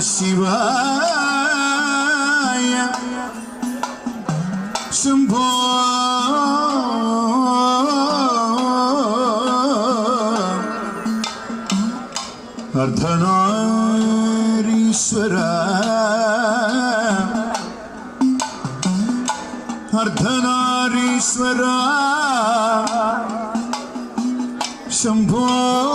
Shivaya Shambho Ardhanarishwara Ardhanarishwara Shambho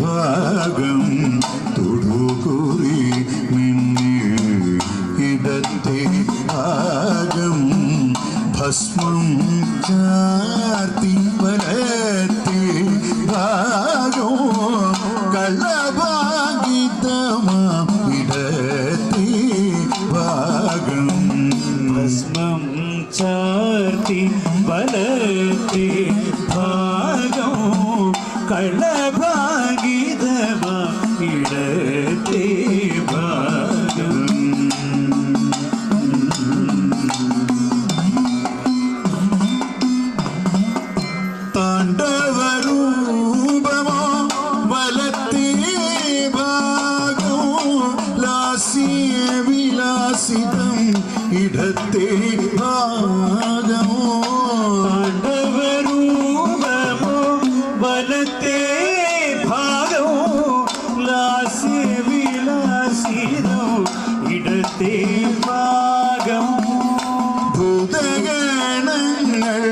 ഭാഗം തുടുകുറി മിന്നി ഇടത്തെ ഭാഗം ഭസ്മം ചാർത്തി വലത്തി ഭാഗം കളഭാഗിതമാ ഇടത്തെ ഭാഗം ഭസ്മം ചാർത്തി വലത്തെ ഭാഗം കളഭാഗിതമ ഇടത്തെ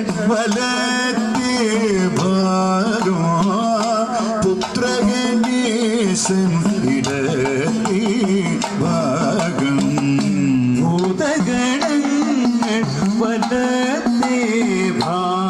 വലത്തേ ഭാരോ പുത്രഗണേശൻ ഇടത്തി ഭാഗം. ഭൂതഗണങ്ങൾ വലത്തെ ഭാഗമോ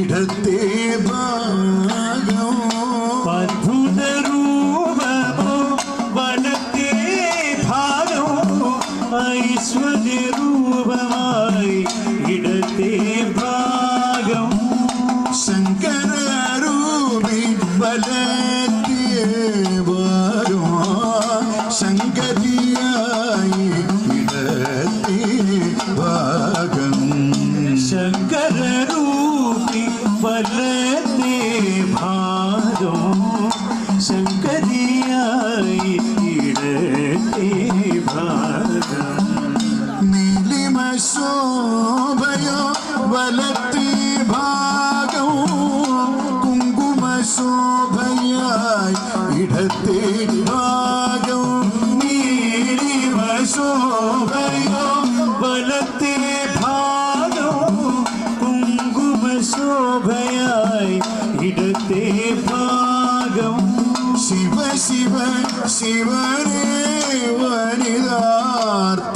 ഇടത്തെ ഭാഗമോ അദ്ഭുത രൂപമോ വലത്തെ ഭാഗമോ ഐശ്വര്യ രൂപമായി ഇടത്തെ ഭാഗം. ശങ്കര രൂപി വലത്തേ ഭാഗമോ ശങ്കരിയായി ഇടത്തെ ഭാഗം. നീലിമ ശോഭയോ വലത്തി ഭാഗവും കുങ്കുമ ശോഭയായി ഇടത്തെ ഭാഗവും നീലിമ ശോഭയോ വലത്തെ ഭാഗവും കുങ്കുമ ശോഭയായി ഇടത്തെ ഭാഗം ശിവ ശിവ ശിവ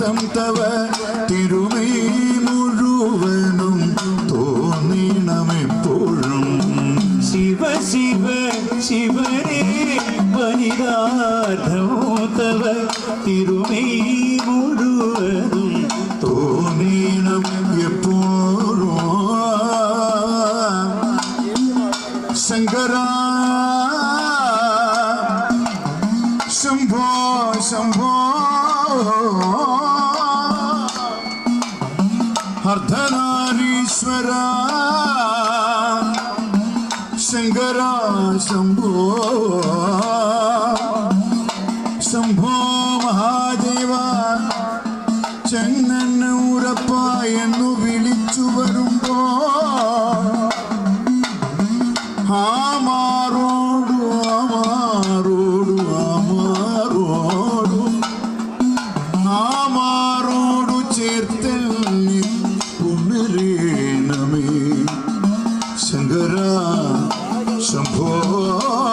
தம் தவ திருமை முழுவனும் தோன்றினம் எப்பொழும் சிவ சிவ சிவரே வனிதார்த்தமோ தவ திருமை முழுவதும் தோன்றினம் எப்போரும் சங்கரா சம்போ சம்போ. 좀 부어